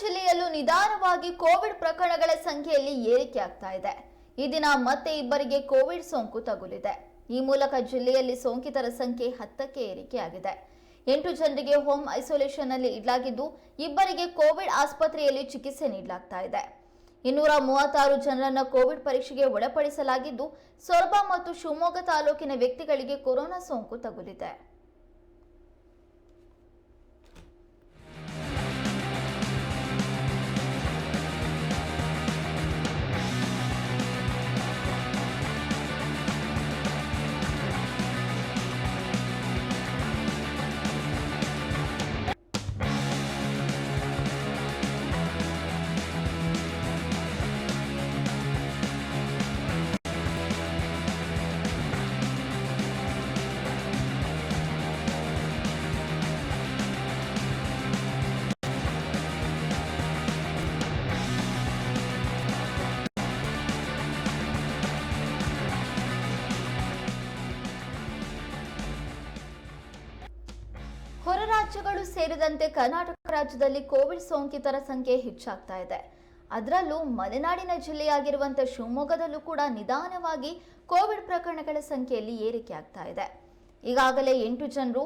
ಜಿಲ್ಲೆಯಲ್ಲೂ ನಿಧಾನವಾಗಿ ಕೋವಿಡ್ ಪ್ರಕರಣಗಳ ಸಂಖ್ಯೆಯಲ್ಲಿ ಏರಿಕೆ ಆಗ್ತಾ ಇದೆ. ಈ ದಿನ ಮತ್ತೆ ಇಬ್ಬರಿಗೆ ಕೋವಿಡ್ ಸೋಂಕು ತಗುಲಿದೆ. ಈ ಮೂಲಕ ಜಿಲ್ಲೆಯಲ್ಲಿ ಸೋಂಕಿತರ ಸಂಖ್ಯೆ ಹತ್ತಕ್ಕೆ ಏರಿಕೆಯಾಗಿದೆ ಎಂಟು ಜನರಿಗೆ ಹೋಮ್ ಐಸೋಲೇಷನ್ನಲ್ಲಿ ಇಡಲಾಗಿದ್ದು, ಇಬ್ಬರಿಗೆ ಕೋವಿಡ್ ಆಸ್ಪತ್ರೆಯಲ್ಲಿ ಚಿಕಿತ್ಸೆ ನೀಡಲಾಗ್ತಾ ಇದೆ. ಇನ್ನೂರ ಮೂವತ್ತಾರು ಜನರನ್ನ ಕೋವಿಡ್ ಪರೀಕ್ಷೆಗೆ ಒಳಪಡಿಸಲಾಗಿದ್ದು, ಸೊರಬ ಮತ್ತು ಶಿವಮೊಗ್ಗ ತಾಲೂಕಿನ ವ್ಯಕ್ತಿಗಳಿಗೆ ಕೊರೋನಾ ಸೋಂಕು ತಗುಲಿದೆ. ಹೊರ ರಾಜ್ಯಗಳು ಸೇರಿದಂತೆ ಕರ್ನಾಟಕ ರಾಜ್ಯದಲ್ಲಿ ಕೋವಿಡ್ ಸೋಂಕಿತರ ಸಂಖ್ಯೆ ಹೆಚ್ಚಾಗ್ತಾ ಇದೆ. ಅದರಲ್ಲೂ ಮಲೆನಾಡಿನ ಜಿಲ್ಲೆಯಾಗಿರುವಂತಹ ಶಿವಮೊಗ್ಗದಲ್ಲೂ ಕೂಡ ನಿಧಾನವಾಗಿ ಕೋವಿಡ್ ಪ್ರಕರಣಗಳ ಸಂಖ್ಯೆಯಲ್ಲಿ ಏರಿಕೆ ಆಗ್ತಾ ಇದೆ. ಈಗಾಗಲೇ ಎಂಟು ಜನರು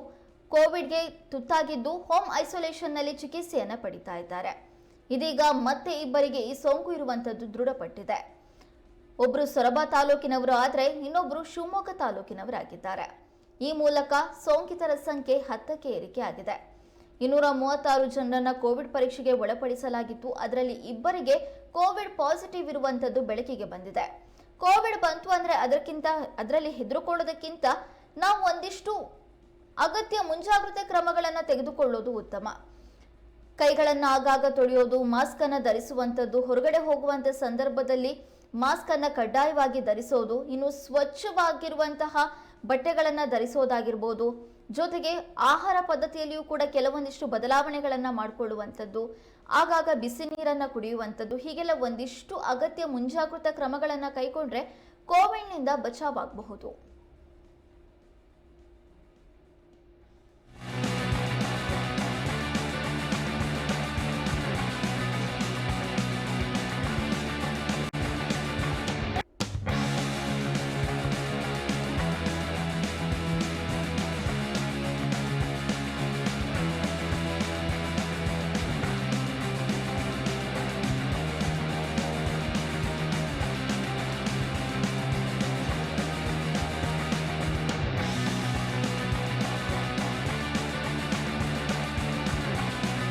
ಕೋವಿಡ್ಗೆ ತುತ್ತಾಗಿದ್ದು ಹೋಮ್ ಐಸೋಲೇಷನ್ನಲ್ಲಿ ಚಿಕಿತ್ಸೆಯನ್ನು ಪಡಿತಾ ಇದ್ದಾರೆ. ಇದೀಗ ಮತ್ತೆ ಇಬ್ಬರಿಗೆ ಈ ಸೋಂಕು ಇರುವಂತದ್ದು ದೃಢಪಟ್ಟಿದೆ. ಒಬ್ಬರು ಸೊರಬ ತಾಲೂಕಿನವರು ಆದರೆ ಇನ್ನೊಬ್ಬರು ಶಿವಮೊಗ್ಗ ತಾಲೂಕಿನವರಾಗಿದ್ದಾರೆ. ಈ ಮೂಲಕ ಸೋಂಕಿತರ ಸಂಖ್ಯೆ ಹತ್ತಕ್ಕೆ ಏರಿಕೆಯಾಗಿದೆ. ಇನ್ನೂರ ಮೂವತ್ತಾರು ಜನರನ್ನ ಕೋವಿಡ್ ಪರೀಕ್ಷೆಗೆ ಒಳಪಡಿಸಲಾಗಿತ್ತು. ಅದರಲ್ಲಿ ಇಬ್ಬರಿಗೆ ಕೋವಿಡ್ ಪಾಸಿಟಿವ್ ಇರುವಂತದ್ದು ಬೆಳಕಿಗೆ ಬಂದಿದೆ. ಕೋವಿಡ್ ಬಂತು ಅಂದ್ರೆ ಅದಕ್ಕಿಂತ, ಅದರಲ್ಲಿ ಹೆದರುಕೊಳ್ಳೋದಕ್ಕಿಂತ ನಾವು ಒಂದಿಷ್ಟು ಅಗತ್ಯ ಮುಂಜಾಗ್ರತೆ ಕ್ರಮಗಳನ್ನು ತೆಗೆದುಕೊಳ್ಳೋದು ಉತ್ತಮ. ಕೈಗಳನ್ನು ಆಗಾಗ ತೊಳೆಯೋದು ಮಾಸ್ಕ್ ಅನ್ನು ಧರಿಸುವಂಥದ್ದು ಹೊರಗಡೆ ಹೋಗುವಂತ ಸಂದರ್ಭದಲ್ಲಿ ಮಾಸ್ಕ್ ಅನ್ನು ಕಡ್ಡಾಯವಾಗಿ ಧರಿಸೋದು, ಇನ್ನು ಸ್ವಚ್ಛವಾಗಿರುವಂತಹ ಬಟ್ಟೆಗಳನ್ನ ಧರಿಸೋದಾಗಿರ್ಬೋದು, ಜೊತೆಗೆ ಆಹಾರ ಪದ್ಧತಿಯಲ್ಲಿಯೂ ಕೂಡ ಕೆಲವೊಂದಿಷ್ಟು ಬದಲಾವಣೆಗಳನ್ನು ಮಾಡಿಕೊಳ್ಳುವಂಥದ್ದು, ಆಗಾಗ ಬಿಸಿ ನೀರನ್ನು ಕುಡಿಯುವಂಥದ್ದು, ಹೀಗೆಲ್ಲ ಒಂದಿಷ್ಟು ಅಗತ್ಯ ಮುಂಜಾಗೃತ ಕ್ರಮಗಳನ್ನು ಕೈಗೊಂಡ್ರೆ ಕೋವಿಡ್ನಿಂದ ಬಚಾವಾಗಬಹುದು.